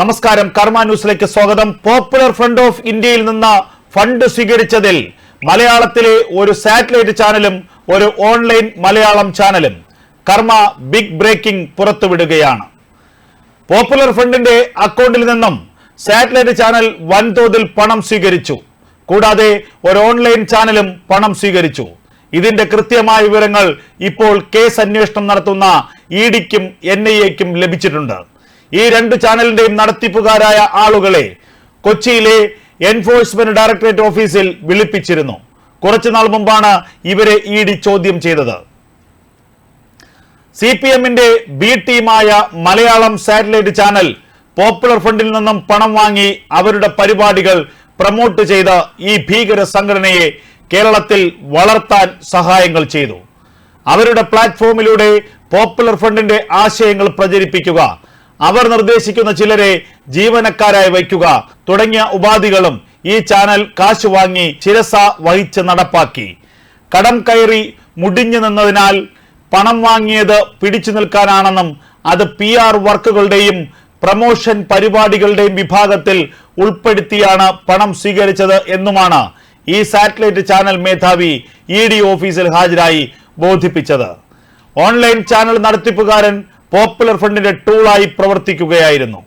നമസ്കാരം. കർമ്മ ന്യൂസിലേക്ക് സ്വാഗതം. പോപ്പുലർ ഫ്രണ്ട് ഓഫ് ഇന്ത്യയിൽ നിന്ന് ഫണ്ട് സ്വീകരിച്ചതിൽ മലയാളത്തിലെ ഒരു സാറ്റലൈറ്റ് ചാനലും ഒരു ഓൺലൈൻ മലയാളം ചാനലും കർമ്മ ബിഗ് ബ്രേക്കിംഗ് പുറത്തുവിടുകയാണ്. പോപ്പുലർ ഫ്രണ്ടിന്റെ അക്കൗണ്ടിൽ നിന്നും സാറ്റലൈറ്റ് ചാനൽ വൻതോതിൽ പണം സ്വീകരിച്ചു. കൂടാതെ ഒരു ഓൺലൈൻ ചാനലും പണം സ്വീകരിച്ചു. ഇതിന്റെ കൃത്യമായ വിവരങ്ങൾ ഇപ്പോൾ കേസ് അന്വേഷണം നടത്തുന്ന ഇ ഡിക്കും എൻ ഐ എക്കും ലഭിച്ചിട്ടുണ്ട്. ഈ രണ്ട് ചാനലിന്റെയും നടത്തിപ്പുകാരായ ആളുകളെ കൊച്ചിയിലെ എൻഫോഴ്സ്മെന്റ് ഡയറക്ടറേറ്റ് ഓഫീസിൽ വിളിപ്പിച്ചിരുന്നു. കുറച്ചുനാൾ മുമ്പാണ് ഇവരെ ഇ ഡി ചോദ്യം ചെയ്തത്. സി പി എമ്മിന്റെ ബി ടീമായ മലയാളം സാറ്റലൈറ്റ് ചാനൽ പോപ്പുലർ ഫണ്ടിൽ നിന്നും പണം വാങ്ങി അവരുടെ പരിപാടികൾ പ്രമോട്ട് ചെയ്ത ഈ ഭീകര സംഘടനയെ കേരളത്തിൽ വളർത്താൻ സഹായങ്ങൾ ചെയ്തു. അവരുടെ പ്ലാറ്റ്ഫോമിലൂടെ പോപ്പുലർ ഫണ്ടിന്റെ ആശയങ്ങൾ പ്രചരിപ്പിക്കുക അവർ നിർദ്ദേശിക്കുന്ന ചിലരെ ജീവനക്കാരായി വയ്ക്കുക. തുടങ്ങിയ ഉപാധികളും ഈ ചാനൽ കാശ് വാങ്ങി ശിരസ വഹിച്ച് നടപ്പാക്കി. കടം കയറി മുടിഞ്ഞു നിന്നതിനാൽ പണം വാങ്ങിയത് പിടിച്ചു നിൽക്കാനാണെന്നും അത് പി ആർ വർക്കുകളുടെയും പ്രമോഷൻ പരിപാടികളുടെയും വിഭാഗത്തിൽ ഉൾപ്പെടുത്തിയാണ് പണം സ്വീകരിച്ചത് എന്നുമാണ് ഈ സാറ്റലൈറ്റ് ചാനൽ മേധാവി ഇ ഡി ഓഫീസിൽ ഹാജരായി ബോധിപ്പിച്ചത്. ഓൺലൈൻ ചാനൽ നടത്തിപ്പുകാരൻ പോപ്പുലർ ഫ്രണ്ടിന്റെ ടൂളായി പ്രവർത്തിക്കുകയായിരുന്നു.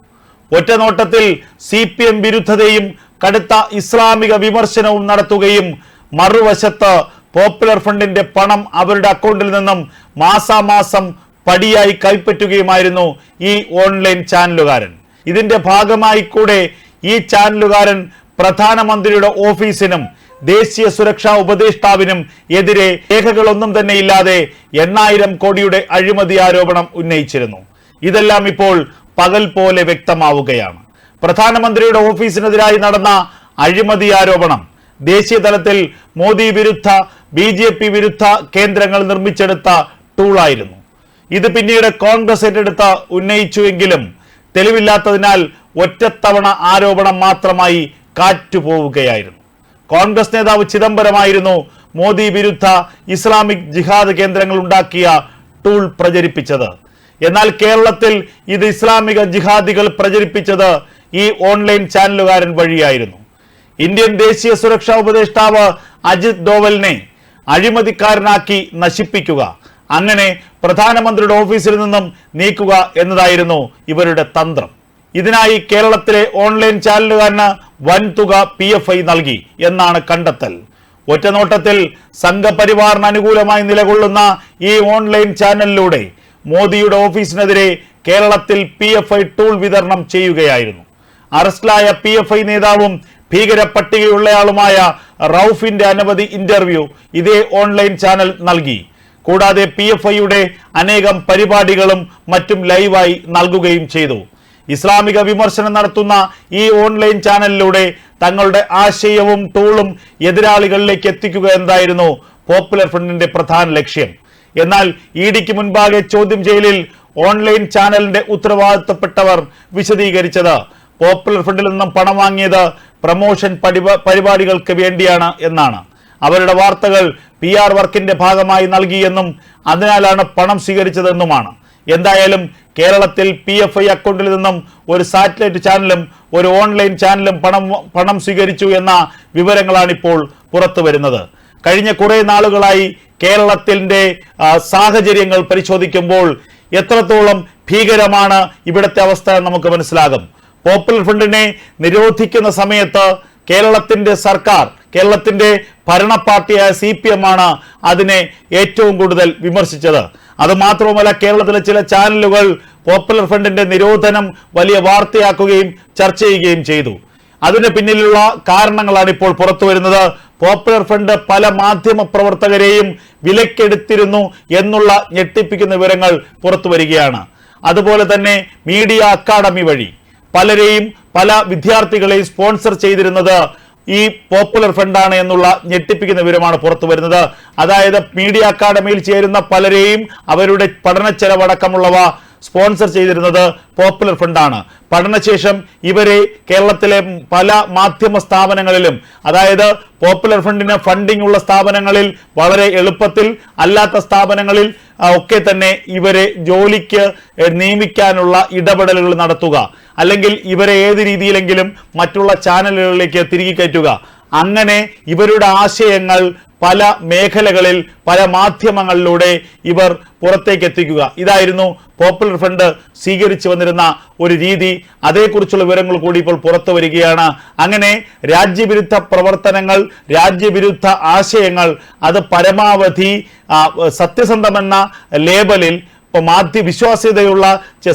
ഒറ്റനോട്ടത്തിൽ സി പി എം വിരുദ്ധതയും കടുത്ത ഇസ്ലാമിക വിമർശനവും നടത്തുകയും മറുവശത്ത് പോപ്പുലർ ഫ്രണ്ടിന്റെ പണം അവരുടെ അക്കൗണ്ടിൽ നിന്നും മാസാമാസം പടിയായി കൈപ്പറ്റുകയുമായിരുന്നു ഈ ഓൺലൈൻ ചാനലുകാരൻ. ഇതിന്റെ ഭാഗമായി കൂടെ ഈ ചാനലുകാരൻ പ്രധാനമന്ത്രിയുടെ ഓഫീസിനും ദേശീയ സുരക്ഷാ ഉപദേഷ്ടാവിനും എതിരെ രേഖകളൊന്നും തന്നെ ഇല്ലാതെ എണ്ണായിരം കോടിയുടെ അഴിമതി ആരോപണം ഉന്നയിച്ചിരുന്നു. ഇതെല്ലാം ഇപ്പോൾ പകൽ പോലെ വ്യക്തമാവുകയാണ്. പ്രധാനമന്ത്രിയുടെ ഓഫീസിനെതിരായി നടന്ന അഴിമതി ആരോപണം ദേശീയ തലത്തിൽ മോദി വിരുദ്ധ ബി ജെ പി വിരുദ്ധ കേന്ദ്രങ്ങൾ നിർമ്മിച്ചെടുത്ത ടൂളായിരുന്നു. ഇത് പിന്നീട് കോൺഗ്രസ് ഏറ്റെടുത്ത് ഉന്നയിച്ചുവെങ്കിലും തെളിവില്ലാത്തതിനാൽ ഒറ്റത്തവണ ആരോപണം മാത്രമായി കാറ്റുപോവുകയായിരുന്നു. കോൺഗ്രസ് നേതാവ് ചിദംബരമായിരുന്നു മോദി വിരുദ്ധ ഇസ്ലാമിക് ജിഹാദ് കേന്ദ്രങ്ങൾ ഉണ്ടാക്കിയ ടൂൾ പ്രചരിപ്പിച്ചത്. എന്നാൽ കേരളത്തിൽ ഇത് ഇസ്ലാമിക ജിഹാദികൾ പ്രചരിപ്പിച്ചത് ഈ ഓൺലൈൻ ചാനലുകാരൻ വഴിയായിരുന്നു. ഇന്ത്യൻ ദേശീയ സുരക്ഷാ ഉപദേഷ്ടാവ് അജിത് ഡോവലിനെ അഴിമതിക്കാരനാക്കി നശിപ്പിക്കുക അങ്ങനെ പ്രധാനമന്ത്രിയുടെ ഓഫീസിൽ നിന്നും നീക്കുക എന്നതായിരുന്നു ഇവരുടെ തന്ത്രം. ഇതിനായി കേരളത്തിലെ ഓൺലൈൻ ചാനലുകാരന് വൻതുക പി എഫ് ഐ നൽകി എന്നാണ് കണ്ടെത്തൽ. ഒറ്റനോട്ടത്തിൽ സംഘപരിവാറിന് അനുകൂലമായി നിലകൊള്ളുന്ന ഈ ഓൺലൈൻ ചാനലിലൂടെ മോദിയുടെ ഓഫീസിനെതിരെ കേരളത്തിൽ പി എഫ് ഐ ടൂൾ വിതരണം ചെയ്യുകയായിരുന്നു. അറസ്റ്റിലായ പി എഫ് ഐ നേതാവും ഭീകര പട്ടികയുള്ളയാളുമായ റൌഫിന്റെ അനവധി ഇന്റർവ്യൂ ഇതേ ഓൺലൈൻ ചാനൽ നൽകി. കൂടാതെ പി എഫ് ഐയുടെ അനേകം പരിപാടികളും മറ്റും ലൈവായി നൽകുകയും ചെയ്തു. ഇസ്ലാമിക വിമർശനം നടത്തുന്ന ഈ ഓൺലൈൻ ചാനലിലൂടെ തങ്ങളുടെ ആശയവും ടൂളും എതിരാളികളിലേക്ക് എത്തിക്കുക എന്നായിരുന്നു പോപ്പുലർ ഫ്രണ്ടിന്റെ പ്രധാന ലക്ഷ്യം. എന്നാൽ ഇ ഡിക്ക് മുൻപാകെ ചോദ്യം ചെയ്യലിൽ ഓൺലൈൻ ചാനലിന്റെ ഉത്തരവാദിത്തപ്പെട്ടവർ വിശദീകരിച്ചത് പോപ്പുലർ ഫ്രണ്ടിൽ നിന്നും പണം വാങ്ങിയത് പ്രമോഷൻ പരിപാടികൾക്ക് വേണ്ടിയാണ് എന്നാണ്. അവരുടെ വാർത്തകൾ പി ആർ വർക്കിന്റെ ഭാഗമായി നൽകിയെന്നും അതിനാലാണ് പണം സ്വീകരിച്ചതെന്നുമാണ്. എന്തായാലും കേരളത്തിൽ പി എഫ് ഐ അക്കൗണ്ടിൽ നിന്നും ഒരു സാറ്റലൈറ്റ് ചാനലും ഒരു ഓൺലൈൻ ചാനലും പണം പണം സ്വീകരിച്ചു എന്ന വിവരങ്ങളാണ് ഇപ്പോൾ പുറത്തു വരുന്നത്. കഴിഞ്ഞ കുറേ നാളുകളായി കേരളത്തിന്റെ സാഹചര്യങ്ങൾ പരിശോധിക്കുമ്പോൾ എത്രത്തോളം ഭീകരമാണ് ഇവിടുത്തെ അവസ്ഥ നമുക്ക് മനസ്സിലാകും. പോപ്പുലർ ഫ്രണ്ടിനെ നിരോധിക്കുന്ന സമയത്ത് കേരളത്തിന്റെ സർക്കാർ കേരളത്തിന്റെ ഭരണ പാർട്ടിയായ സി പി എം ആണ് അതിനെ ഏറ്റവും കൂടുതൽ വിമർശിച്ചത്. അത് മാത്രവുമല്ല കേരളത്തിലെ ചില ചാനലുകൾ പോപ്പുലർ ഫ്രണ്ടിന്റെ നിരോധനം വലിയ വാർത്തയാക്കുകയും ചർച്ച ചെയ്യുകയും ചെയ്തു. അതിന് പിന്നിലുള്ള കാരണങ്ങളാണ് ഇപ്പോൾ പുറത്തു വരുന്നത്. പോപ്പുലർ ഫ്രണ്ട് പല മാധ്യമ പ്രവർത്തകരെയും വിലക്കെടുത്തിരുന്നു എന്നുള്ള ഞെട്ടിപ്പിക്കുന്ന വിവരങ്ങൾ പുറത്തു വരികയാണ്. അതുപോലെ തന്നെ മീഡിയ അക്കാദമി വഴി പലരെയും പല വിദ്യാർത്ഥികളെയും സ്പോൺസർ ചെയ്തിരുന്നത് ഈ പോപ്പുലർ ഫ്രണ്ടാണ് എന്നുള്ള ഞെട്ടിപ്പിക്കുന്ന വിവരമാണ് പുറത്തു വരുന്നത്. അതായത് മീഡിയ അക്കാദമിയിൽ ചേരുന്ന പലരെയും അവരുടെ പഠന ചെലവടക്കമുള്ളവ സ്പോൺസർ ചെയ്തിരുന്നത് പോപ്പുലർ ഫ്രണ്ടാണ്. പഠനശേഷം ഇവരെ കേരളത്തിലെ പല മാധ്യമ സ്ഥാപനങ്ങളിലും അതായത് പോപ്പുലർ ഫ്രണ്ടിന് ഫണ്ടിംഗ് ഉള്ള സ്ഥാപനങ്ങളിൽ വളരെ എളുപ്പത്തിൽ അല്ലാത്ത സ്ഥാപനങ്ങളിൽ ഒക്കെ തന്നെ ഇവരെ ജോലിക്ക് നിയമിക്കാനുള്ള ഇടപെടലുകൾ നടത്തുക. അല്ലെങ്കിൽ ഇവരെ ഏത് രീതിയിലെങ്കിലും മറ്റുള്ള ചാനലുകളിലേക്ക് തിരികെ കയറ്റുക. അങ്ങനെ ഇവരുടെ ആശയങ്ങൾ പല മേഖലകളിൽ പല മാധ്യമങ്ങളിലൂടെ ഇവർ പുറത്തേക്ക് എത്തിക്കുക. ഇതായിരുന്നു പോപ്പുലർ ഫ്രണ്ട് സ്വീകരിച്ചു വന്നിരുന്ന ഒരു രീതി. അതേക്കുറിച്ചുള്ള വിവരങ്ങൾ കൂടി ഇപ്പോൾ പുറത്തു വരികയാണ്. അങ്ങനെ രാജ്യവിരുദ്ധ പ്രവർത്തനങ്ങൾ രാജ്യവിരുദ്ധ ആശയങ്ങൾ അത് പരമാവധി സത്യസന്ധമെന്ന ലേബലിൽ ഇപ്പോൾ മാധ്യ വിശ്വാസ്യതയുള്ള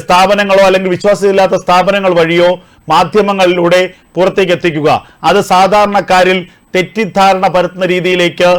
സ്ഥാപനങ്ങളോ അല്ലെങ്കിൽ വിശ്വാസ്യതയില്ലാത്ത സ്ഥാപനങ്ങൾ വഴിയോ മാധ്യമങ്ങളിലൂടെ പുറത്തേക്ക് എത്തിക്കുക. അത് സാധാരണക്കാരിൽ തെറ്റിദ്ധാരണ പരത്തുന്ന രീതിയിലേക്ക്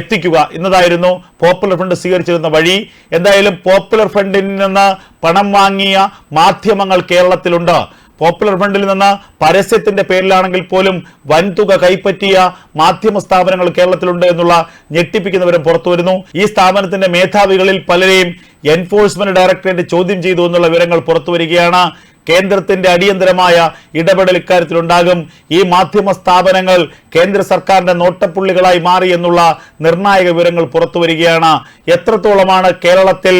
എത്തിക്കുക. എന്നതായിരുന്നു പോപ്പുലർ ഫ്രണ്ട് സ്വീകരിച്ചിരുന്ന വഴി. എന്തായാലും പോപ്പുലർ ഫണ്ടിൽ നിന്ന് പണം വാങ്ങിയ മാധ്യമങ്ങൾ കേരളത്തിലുണ്ട്. പോപ്പുലർ ഫണ്ടിൽ നിന്ന് പരസ്യത്തിന്റെ പേരിലാണെങ്കിൽ പോലും വൻതുക കൈപ്പറ്റിയ മാധ്യമ സ്ഥാപനങ്ങൾ കേരളത്തിലുണ്ട് എന്നുള്ള ഞെട്ടിപ്പിക്കുന്നവരും പുറത്തു വരുന്നു ഈ സ്ഥാപനത്തിന്റെ മേധാവികളിൽ പലരെയും എൻഫോഴ്സ്മെന്റ് ഡയറക്ടറേറ്റ് ചോദ്യം ചെയ്തു എന്നുള്ള വിവരങ്ങൾ പുറത്തു വരികയാണ്. കേന്ദ്രത്തിന്റെ അടിയന്തരമായ ഇടപെടൽ ഇക്കാര്യത്തിലുണ്ടാകും. ഈ മാധ്യമ സ്ഥാപനങ്ങൾ കേന്ദ്ര സർക്കാരിന്റെ നോട്ടപ്പുള്ളികളായി മാറി എന്നുള്ള നിർണായക വിവരങ്ങൾ പുറത്തു വരികയാണ്. എത്രത്തോളമാണ് കേരളത്തിൽ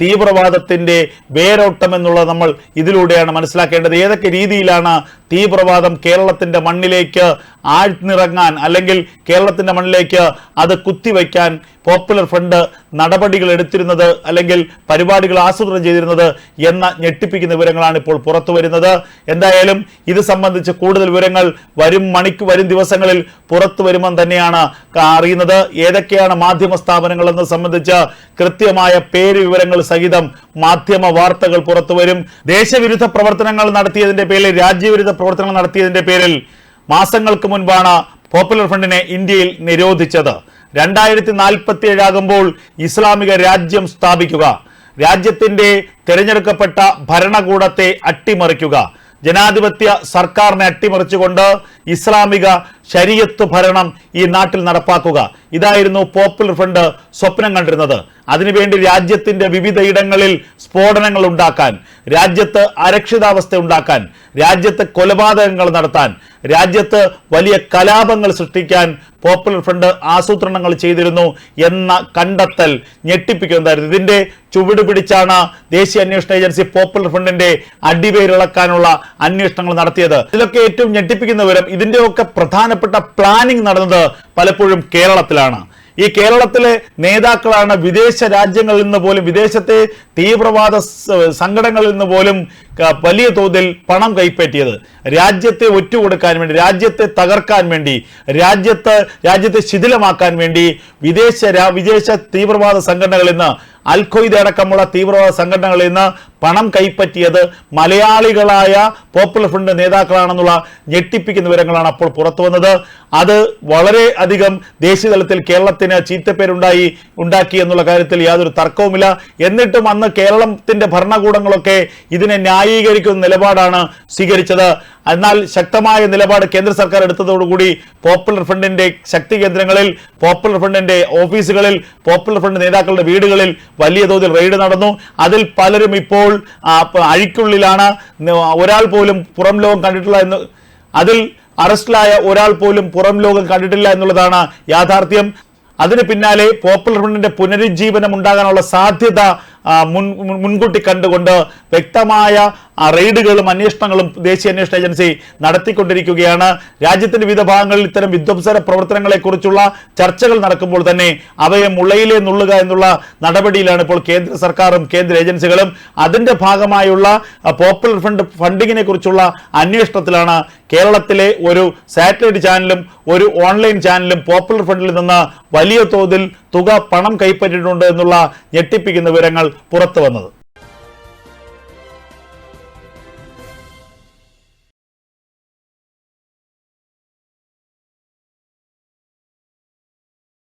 തീവ്രവാദത്തിന്റെ വേരോട്ടം എന്നുള്ളത് നമ്മൾ ഇതിലൂടെയാണ് മനസ്സിലാക്കേണ്ടത്. ഏതൊക്കെ രീതിയിലാണ് തീവ്രവാദം കേരളത്തിന്റെ മണ്ണിലേക്ക് ആഴ്ന്നിറങ്ങാൻ അല്ലെങ്കിൽ കേരളത്തിന്റെ മണ്ണിലേക്ക് അത് കുത്തിവയ്ക്കാൻ പോപ്പുലർ ഫ്രണ്ട് നടപടികൾ എടുത്തിരുന്നത് അല്ലെങ്കിൽ പരിപാടികൾ ആസൂത്രണം ചെയ്തിരുന്നത് എന്ന ഞെട്ടിപ്പിക്കുന്ന വിവരങ്ങളാണ് ഇപ്പോൾ പുറത്തു വരുന്നത്. എന്തായാലും ഇത് സംബന്ധിച്ച് കൂടുതൽ വിവരങ്ങൾ വരും മണിക്ക് വരും ദിവസങ്ങളിൽ പുറത്തു വരുമെന്ന് തന്നെയാണ് അറിയുന്നത്. ഏതൊക്കെയാണ് മാധ്യമ സ്ഥാപനങ്ങൾ എന്ന് സംബന്ധിച്ച് കൃത്യമായ പേര് വിവരങ്ങൾ സഹിതം മാധ്യമ വാർത്തകൾ പുറത്തു വരും. ദേശവിരുദ്ധ പ്രവർത്തനങ്ങൾ നടത്തിയതിന്റെ പേരിൽ രാജ്യവിരുദ്ധ പ്രവർത്തനങ്ങൾ നടത്തിയതിന്റെ പേരിൽ മാസങ്ങൾക്ക് മുൻപാണ് പോപ്പുലർ ഫ്രണ്ടിനെ ഇന്ത്യയിൽ നിരോധിച്ചത്. രണ്ടായിരത്തി നാൽപ്പത്തി ഏഴാകുമ്പോൾ ഇസ്ലാമിക രാജ്യം സ്ഥാപിക്കുക. രാജ്യത്തിന്റെ തിരഞ്ഞെടുക്കപ്പെട്ട ഭരണകൂടത്തെ അട്ടിമറിക്കുക. ജനാധിപത്യ സർക്കാരിനെ അട്ടിമറിച്ചുകൊണ്ട് ഇസ്ലാമിക ശരീയത്ത് ഭരണം ഈ നാട്ടിൽ നടപ്പാക്കുക. ഇതായിരുന്നു പോപ്പുലർ ഫ്രണ്ട് സ്വപ്നം കണ്ടിരുന്നത്. അതിനുവേണ്ടി രാജ്യത്തിന്റെ വിവിധ ഇടങ്ങളിൽ സ്ഫോടനങ്ങൾ ഉണ്ടാക്കാൻ രാജ്യത്ത് അരക്ഷിതാവസ്ഥ ഉണ്ടാക്കാൻ രാജ്യത്ത് കൊലപാതകങ്ങൾ നടത്താൻ രാജ്യത്ത് വലിയ കലാപങ്ങൾ സൃഷ്ടിക്കാൻ പോപ്പുലർ ഫ്രണ്ട് ആസൂത്രണങ്ങൾ ചെയ്തിരുന്നു എന്ന കണ്ടെത്തൽ ഞെട്ടിപ്പിക്കുന്നതായിരുന്നു ഇതിന്റെ ചുവട് പിടിച്ചാണ് ദേശീയ അന്വേഷണ ഏജൻസി പോപ്പുലർ ഫ്രണ്ടിന്റെ അടിവേരിളക്കാനുള്ള അന്വേഷണങ്ങൾ നടത്തിയത്. ഇതിലൊക്കെ ഏറ്റവും ഞെട്ടിപ്പിക്കുന്ന വിവരം ഇതിന്റെയൊക്കെ പ്രധാനപ്പെട്ട പ്ലാനിംഗ് നടന്നത് പലപ്പോഴും കേരളത്തിലാണ്. ഈ കേരളത്തിലെ നേതാക്കളാണ് വിദേശ രാജ്യങ്ങളിൽ നിന്ന് പോലും വിദേശത്തെ തീവ്രവാദ സംഘടനകളിൽ നിന്ന് പോലും വലിയ തോതിൽ പണം കൈപ്പറ്റിയത്. രാജ്യത്തെ ഒറ്റുകൊടുക്കാൻ വേണ്ടി രാജ്യത്തെ തകർക്കാൻ വേണ്ടി രാജ്യത്ത് രാജ്യത്തെ ശിഥിലമാക്കാൻ വേണ്ടി വിദേശ വിദേശ തീവ്രവാദ സംഘടനകളിൽ നിന്ന് അൽഖയ്ദ അടക്കമുള്ള തീവ്രവാദ സംഘടനകളിൽ നിന്ന് പണം കൈപ്പറ്റിയത് മലയാളികളായ പോപ്പുലർ ഫ്രണ്ട് നേതാക്കളാണെന്നുള്ള ഞെട്ടിപ്പിക്കുന്ന വിവരങ്ങളാണ് അപ്പോൾ പുറത്തു വന്നത്. അത് വളരെ അധികം ദേശീയ തലത്തിൽ കേരളത്തിന് ചീത്തപ്പേരുണ്ടായി ഉണ്ടാക്കി എന്നുള്ള കാര്യത്തിൽ യാതൊരു തർക്കവുമില്ല. എന്നിട്ടും അന്ന് കേരളത്തിന്റെ ഭരണകൂടങ്ങളൊക്കെ ഇതിനെ ന്യായീകരിക്കുന്ന നിലപാടാണ് സ്വീകരിച്ചത്. എന്നാൽ ശക്തമായ നിലപാട് കേന്ദ്ര സർക്കാർ എടുത്തതോടുകൂടി പോപ്പുലർ ഫ്രണ്ടിന്റെ ശക്തി കേന്ദ്രങ്ങളിൽ പോപ്പുലർ ഫ്രണ്ടിന്റെ ഓഫീസുകളിൽ പോപ്പുലർ ഫ്രണ്ട് നേതാക്കളുടെ വീടുകളിൽ വലിയ തോതിൽ റെയ്ഡ് നടന്നു. അതിൽ പലരും ഇപ്പോൾ അഴിക്കുള്ളിലാണ്. ഒരാൾ പോലും പുറം ലോകം കണ്ടിട്ടില്ല എന്ന് അതിൽ അറസ്റ്റിലായ ഒരാൾ പോലും പുറം ലോകം കണ്ടിട്ടില്ല എന്നുള്ളതാണ് യാഥാർത്ഥ്യം. അതിന് പിന്നാലെ പോപ്പുലർ ഫ്രണ്ടിന്റെ പുനരുജ്ജീവനം ഉണ്ടാകാനുള്ള സാധ്യത മുൻ മുൻ- മുൻകൂട്ടി കണ്ടുകൊണ്ട് വ്യക്തമായ റെയ്ഡുകളും അന്വേഷണങ്ങളും ദേശീയ അന്വേഷണ ഏജൻസി നടത്തിക്കൊണ്ടിരിക്കുകയാണ്. രാജ്യത്തിന്റെ വിവിധ ഭാഗങ്ങളിൽ ഇത്തരം വിധ്വംസന പ്രവർത്തനങ്ങളെക്കുറിച്ചുള്ള ചർച്ചകൾ നടക്കുമ്പോൾ തന്നെ അവയെ മുളയിലെ നുള്ളുക എന്നുള്ള നടപടിയിലാണ് ഇപ്പോൾ കേന്ദ്ര സർക്കാരും കേന്ദ്ര ഏജൻസികളും. അതിന്റെ ഭാഗമായുള്ള പോപ്പുലർ ഫണ്ട് ഫണ്ടിങ്ങിനെ കുറിച്ചുള്ള അന്വേഷണത്തിലാണ് കേരളത്തിലെ ഒരു സാറ്റലൈറ്റ് ചാനലും ഒരു ഓൺലൈൻ ചാനലും പോപ്പുലർ ഫണ്ടിൽ നിന്ന് വലിയ തോതിൽ തുക പണം കൈപ്പറ്റിയിട്ടുണ്ട് എന്നുള്ള ഞെട്ടിപ്പിക്കുന്ന വിവരങ്ങൾ പുറത്തു വന്നത്.